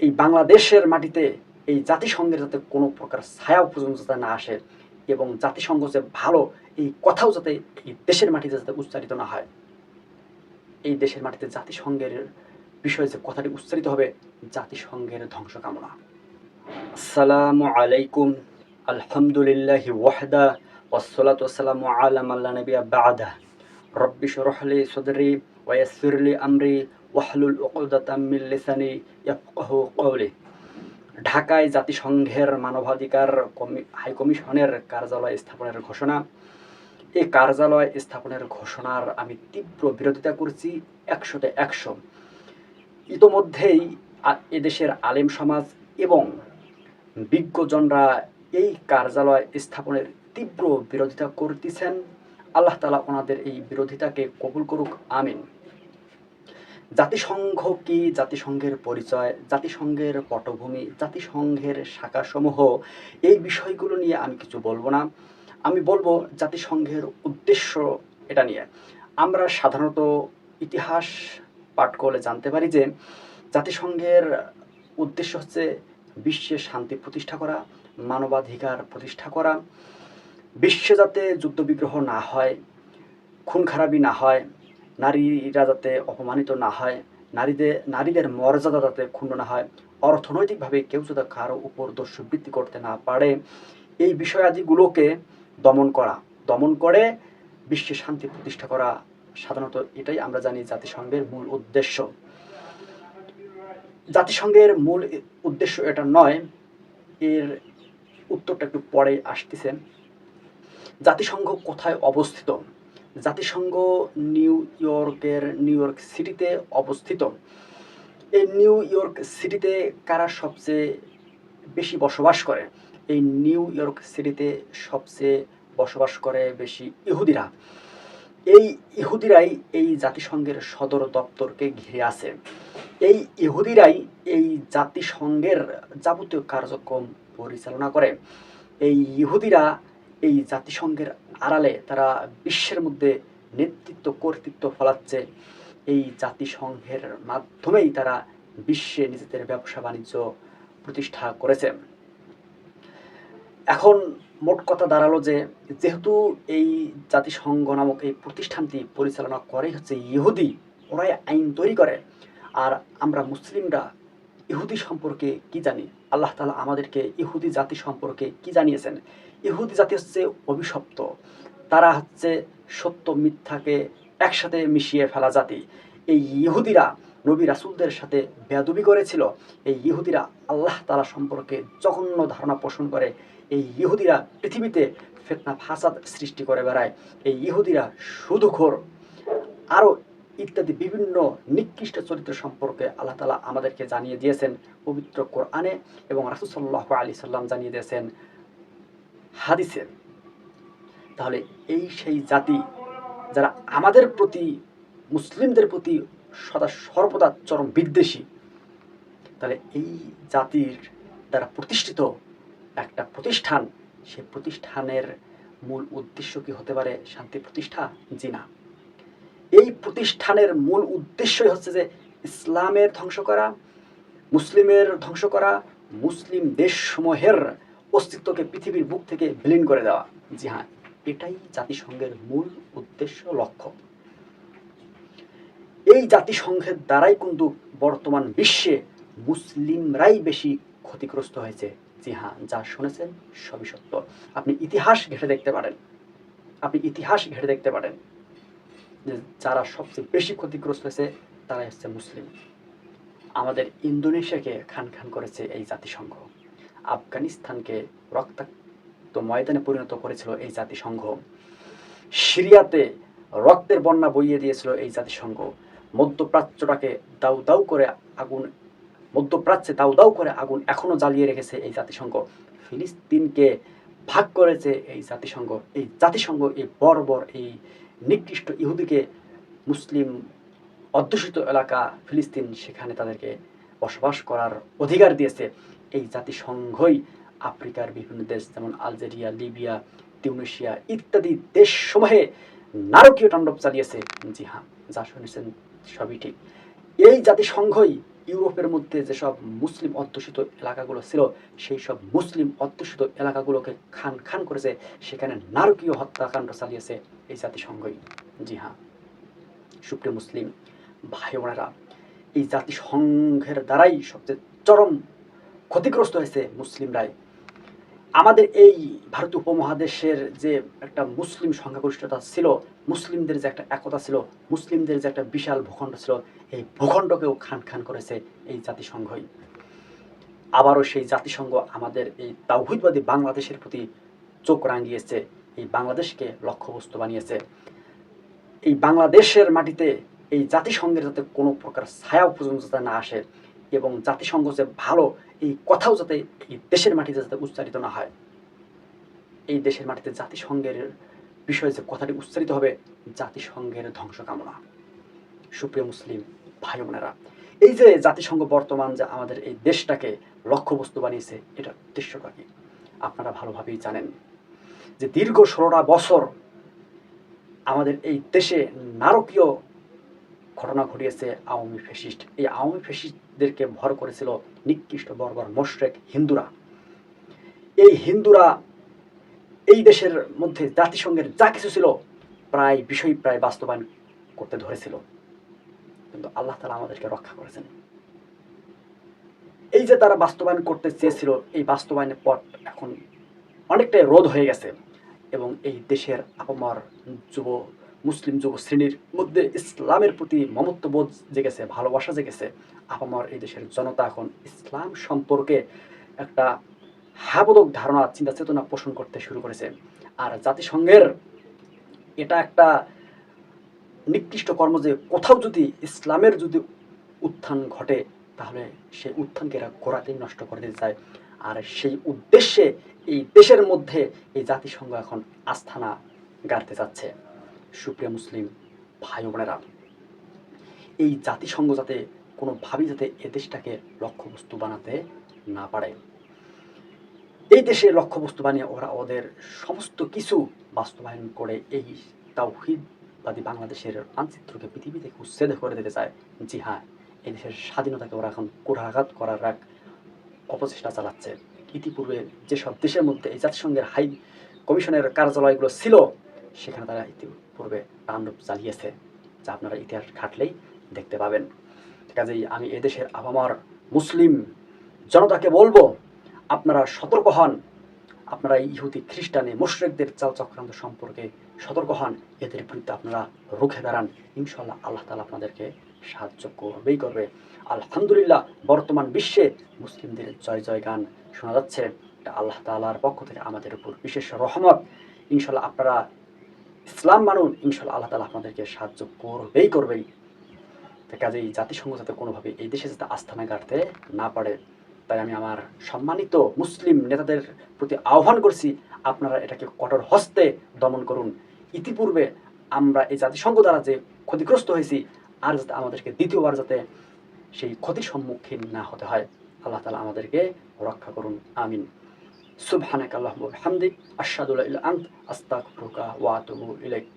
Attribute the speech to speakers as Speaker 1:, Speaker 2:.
Speaker 1: এই বাংলাদেশের মাটিতে এই জাতিসংঘের যাতে কোনো প্রকার ছায়াও পর্যন্ত যাতে না আসে এবং জাতিসংঘ যে ভালো এই কথাও যাতে এই দেশের মাটিতে যাতে উচ্চারিত না হয় এই দেশের মাটিতে জাতিসংঘের বিষয়ে যে কথাটি উচ্চারিত হবে জাতিসংঘের ধ্বংস কামনা আসসালামু আলাইকুম আলহামদুলিল্লাহি ওয়াহদা والصلاة والسلام على من لا نبي بعده رب اشرح لي صدري ويسر لي أمري ওয়াহলুল ওকলদাতাম্মিল লিসানি ইয়াফকাহু কওলি। ঢাকায় জাতিসংঘের মানবাধিকার হাইকমিশনের কার্যালয় স্থাপনের ঘোষণা। এই কার্যালয় স্থাপনের ঘোষণার আমি তীব্র বিরোধিতা করছি একশোতে একশো। ইতোমধ্যেই এদেশের আলেম সমাজ এবং বিজ্ঞজনরা এই কার্যালয় স্থাপনের তীব্র বিরোধিতা করতেছেন। আল্লাহ তালা ওনাদের এই বিরোধিতাকে কবুল করুক, আমিন। জাতিসংঘ কি জাতিসংঘের পরিচয়, জাতিসংঘের পটভূমি, জাতিসংঘের শাখাসমূহ, এই বিষয়গুলো নিয়ে আমি কিছু বলব না। আমি বলব জাতিসংঘের উদ্দেশ্য এটা নিয়ে। আমরা সাধারণত ইতিহাস পাঠ করলে জানতে পারি যে জাতিসংঘের উদ্দেশ্য হচ্ছে বিশ্বে শান্তি প্রতিষ্ঠা করা, মানবাধিকার প্রতিষ্ঠা করা। বিশ্বে যাতে যুদ্ধবিগ্রহ না হয়, খুন খারাপি না হয় নারীরা যাতে অপমানিত না হয়, নারীদের নারীদের মর্যাদা যাতে ক্ষুণ্ণ না হয়, অর্থনৈতিকভাবে কেউ যাতে কারও উপর দস্যুবৃত্তি করতে না পারে, এই বিষয়াদিগুলোকে দমন করা, দমন করে বিশ্বে শান্তি প্রতিষ্ঠা করা সাধারণত এটাই আমরা জানি জাতিসংঘের মূল উদ্দেশ্য। জাতিসংঘের মূল উদ্দেশ্য এটা নয়, এর উত্তরটা একটু পরে আসতেছে। জাতিসংঘ কোথায় অবস্থিত? জাতিসংঘ নিউ ইয়র্কের নিউ ইয়র্ক সিটিতে অবস্থিত। এই নিউ ইয়র্ক সিটিতে কারা সবচেয়ে বেশি বসবাস করে? এই নিউ ইয়র্ক সিটিতে সবচেয়ে বসবাস করে বেশি ইহুদিরা। এই ইহুদিরাই এই জাতিসংঘের সদর দপ্তরকে ঘিরে আছে। এই ইহুদিরাই এই জাতিসংঘের যাবতীয় কার্যক্রম পরিচালনা করে। এই ইহুদিরা এই জাতিসংঘের আড়ালে তারা বিশ্বের মধ্যে নেতৃত্ব, কর্তৃত্ব ফলাচ্ছে। এই জাতিসংঘের মাধ্যমেই তারা বিশ্বে নিজেদের ব্যবসা বাণিজ্য প্রতিষ্ঠা করেছে। এখন মোট কথা দাঁড়াল যে, যেহেতু এই জাতিসংঘ নামক এই প্রতিষ্ঠানটি পরিচালনা করে হচ্ছে ইহুদি, ওরাই আইন তৈরি করে। আর আমরা মুসলিমরা ইহুদি সম্পর্কে কি জানি? আল্লাহ তালা আমাদেরকে ইহুদি জাতি সম্পর্কে কি জানিয়েছেন? ইহুদি জাতি হচ্ছে অভিশপ্ত। তারা হচ্ছে সত্য, মিথ্যাকে একসাথে মিশিয়ে ফেলা জাতি। এই ইহুদিরা নবী রাসুলদের সাথে বেয়াদবি করেছিল। এই ইহুদিরা আল্লাহ তালা সম্পর্কে জঘন্য ধারণা পোষণ করে। এই ইহুদিরা পৃথিবীতে ফেতনা, ফাসাদ সৃষ্টি করে বেড়ায়। এই ইহুদিরা সুদখোর। আরও ইত্যাদি বিভিন্ন নিকৃষ্ট চরিত্র সম্পর্কে আল্লাহ তালা আমাদেরকে জানিয়ে দিয়েছেন। পবিত্র কোরআনে এবং রাসুসাল্লাহ আলী সাল্লাম জানিয়ে দিয়েছেন হাদিসে, তাহলে এই সেই জাতি যারা আমাদের প্রতি, মুসলিমদের প্রতি সদা সর্বদা চরম বিদ্বেষী, তাহলে এই জাতির দ্বারা প্রতিষ্ঠিত একটা প্রতিষ্ঠান, সে প্রতিষ্ঠানের মূল উদ্দেশ্য কি হতে পারে? শান্তি প্রতিষ্ঠা? জি না। এই প্রতিষ্ঠানের মূল উদ্দেশ্যই হচ্ছে যে ইসলামের ধ্বংস করা, মুসলিমের ধ্বংস করা, মুসলিম দেশসমূহের অস্তিত্বকে পৃথিবীর বুক থেকে বিলীন করে দেওয়া। জি হ্যাঁ এটাই জাতিসংঘের মূল উদ্দেশ্য, লক্ষ্য। এই জাতিসংঘের দ্বারাই কিন্তু বর্তমান বিশ্বে মুসলিমরাই বেশি ক্ষতিগ্রস্ত হয়েছে। জি হ্যাঁ যা শুনেছেন সবই সত্য। আপনি ইতিহাস ঘেটে দেখতে পারেন। আপনি ইতিহাস ঘেটে দেখতে পারেন যে যারা সবচেয়ে বেশি ক্ষতিগ্রস্ত হয়েছে, তারাই হচ্ছে মুসলিম। আমাদের ইন্দোনেশিয়াকে খান খান করেছে এই জাতিসংঘ। আফগানিস্তানকে রক্তাক্ত ময়দানে পরিণত করেছিল এই জাতিসংঘ। সিরিয়াতে রক্তের বন্যা বইয়ে দিয়েছিল এই জাতিসংঘ। মধ্যপ্রাচ্যটাকে দাউ দাউ করে আগুন, মধ্যপ্রাচ্যে দাউ দাউ করে আগুন এখনও জ্বালিয়ে রেখেছে এই জাতিসংঘ। ফিলিস্তিনকে ভাগ করেছে এই জাতিসংঘ। এই জাতিসংঘ এই বর্বর এই নিকৃষ্ট ইহুদিকে মুসলিম অধ্যুষিত এলাকা ফিলিস্তিন সেখানে তাদেরকে বসবাস করার অধিকার দিয়েছে। এই জাতিসংঘই আফ্রিকার বিভিন্ন দেশ যেমন আলজেরিয়া, লিবিয়া, তিউনেশিয়া ইত্যাদি দেশসমূহে নারকীয় তাণ্ডব চালিয়েছে জি হ্যাঁ যা শুনেছেন সবই ঠিক। এই জাতিসংঘই ইউরোপের মধ্যে যেসব মুসলিম অধ্যুষিত এলাকাগুলো ছিল, সেই সব মুসলিম অধ্যুষিত এলাকাগুলোকে খান খান করেছে। সেখানে নারকীয় হত্যাকাণ্ড চালিয়েছে এই জাতিসংঘই জি হ্যাঁ সুপ্রিয় মুসলিম ভাই বোনেরা এই জাতিসংঘের দ্বারাই সবচেয়ে চরম ক্ষতিগ্রস্ত হয়েছে মুসলিমরাই। আমাদের এই ভারত উপমহাদেশের যে একটা মুসলিম সংখ্যাগরিষ্ঠতা ছিল, মুসলিমদের যে একটা একতা ছিল, মুসলিমদের যে একটা বিশাল ভূখণ্ড ছিল, এই ভূখণ্ডকেও খান খান করেছে এই জাতিসংঘই। আবারও সেই জাতিসংঘ আমাদের এই তাওহিদবাদী বাংলাদেশের প্রতি চোখ রাঙিয়েছে, এই বাংলাদেশকে লক্ষ্যবস্তু বানিয়েছে। এই বাংলাদেশের মাটিতে এই জাতিসংঘের যাতে কোনো প্রকার ছায়া পর্যন্ত না আসে এবং জাতিসংঘ যে ভালো, এই কথাও যাতে এই দেশের মাটিতে যাতে উচ্চারিত না হয়। এই দেশের মাটিতে জাতিসংঘের বিষয়ে যে কথাটি উচ্চারিত হবে, জাতিসংঘের ধ্বংস কামনা সুপ্রিয় মুসলিম ভাই বোনেরা এই যে জাতিসংঘ বর্তমান যে আমাদের এই দেশটাকে লক্ষ্যবস্তু বানিয়েছে এটার উদ্দেশ্যটা কি? আপনারা ভালোভাবেই জানেন যে দীর্ঘ ষোলোটা বছর আমাদের এই দেশে নারকীয় ঘটনা ঘটিয়েছে আওয়ামী ফ্যাসিস্ট। এই আওয়ামী ফ্যাসিস্টদেরকে ভর করেছিল নিকৃষ্ট বর্বর মোশরেক হিন্দুরা। এই হিন্দুরা এই দেশের মধ্যে জাতিসংঘের যা কিছু ছিল প্রায় বিষয় প্রায় বাস্তবায়ন করতে ধরেছিল। কিন্তু আল্লাহ তালা আমাদেরকে রক্ষা করেছেন। এই যে তারা বাস্তবায়ন করতে চেয়েছিল, এই বাস্তবায়নের পথ এখন অনেকটাই রোধ হয়ে গেছে এবং এই দেশের আপামার যুব মুসলিম যুব শ্রেণির মধ্যে ইসলামের প্রতি মমত্ববোধ জেগেছে, ভালোবাসা জেগেছে, আপামার এই দেশের জনতা এখন ইসলাম সম্পর্কে একটা হ্যাবোধক ধারণা, চিন্তা চেতনা পোষণ করতে শুরু করেছে। আর জাতিসংঘের এটা একটা নিকৃষ্ট কর্ম যে কোথাও যদি ইসলামের যদি উত্থান ঘটে, তাহলে সেই উত্থানকে এরা গোড়াতেই নষ্ট করে দিতে চায়। আর সেই উদ্দেশ্যে এই দেশের মধ্যে এই জাতিসংঘ এখন আস্থানা গাড়তে যাচ্ছে সুপ্রিয় মুসলিম ভাই বোনেরা, এই জাতিসংঘ যাতে কোনোভাবেই যাতে এ দেশটাকে লক্ষ্যবস্তু বানাতে না পারে, এই দেশে লক্ষ্যবস্তু বানিয়ে ওরা ওদের সমস্ত কিছু বাস্তবায়ন করে এই তাওহিদবাদী বাংলাদেশের মানচিত্রকে পৃথিবী থেকে উচ্ছেদ করে দিতে চায় জি হ্যাঁ এই দেশের স্বাধীনতাকে ওরা এখন কুঠাঘাত করার এক অপচেষ্টা চালাচ্ছে। ইতিপূর্বে যেসব দেশের মধ্যে এই জাতিসংঘের হাই কমিশনের কার্যালয়গুলো ছিল সেখানে তারা ইতিপূর্বে তাণ্ডব চালিয়েছে, যা আপনারা ইতিহাস ঘাটলেই দেখতে পাবেন। কাজেই আমি এদেশের আবামার মুসলিম জনতাকে বলব, আপনারা সতর্ক হন। আপনারা ইহুদি, খ্রিস্টানে, মুশরেকদের চাল চক্রান্ত সম্পর্কে সতর্ক হন। এদের বিরুদ্ধে আপনারা রুখে দাঁড়ান। ইনশাল্লাহ আল্লাহ তালা আপনাদেরকে সাহায্য করবেই করবে। আলহামদুলিল্লাহ, বর্তমান বিশ্বে মুসলিমদের জয় জয় গান শোনা যাচ্ছে। আল্লাহ তালার পক্ষ থেকে আমাদের উপর বিশেষ রহমত। ইনশাল্লাহ আপনারা ইসলাম মানুন ইনশাল্লাহ আল্লাহ তালা আপনাদেরকে সাহায্য করবেই করবেই। তো কাজেই জাতিসংঘ যাতে কোনোভাবে এই দেশে যাতে আস্থানা গাড়তে না পারে, তাই আমি আমার সম্মানিত মুসলিম নেতাদের প্রতি আহ্বান করছি, আপনারা এটাকে কঠোর হস্তে দমন করুন। ইতিপূর্বে আমরা এই জাতিসংঘ দ্বারা যে ক্ষতিগ্রস্ত হয়েছি, আর যাতে আমাদেরকে দ্বিতীয়বার যাতে সেই ক্ষতির সম্মুখীন না হতে হয়, আল্লাহ তালা আমাদেরকে রক্ষা করুন, আমিন। سبحانك اللهم وبحمدك أشهد لا إله إلا أنت أستغفرك وأتوب إليك.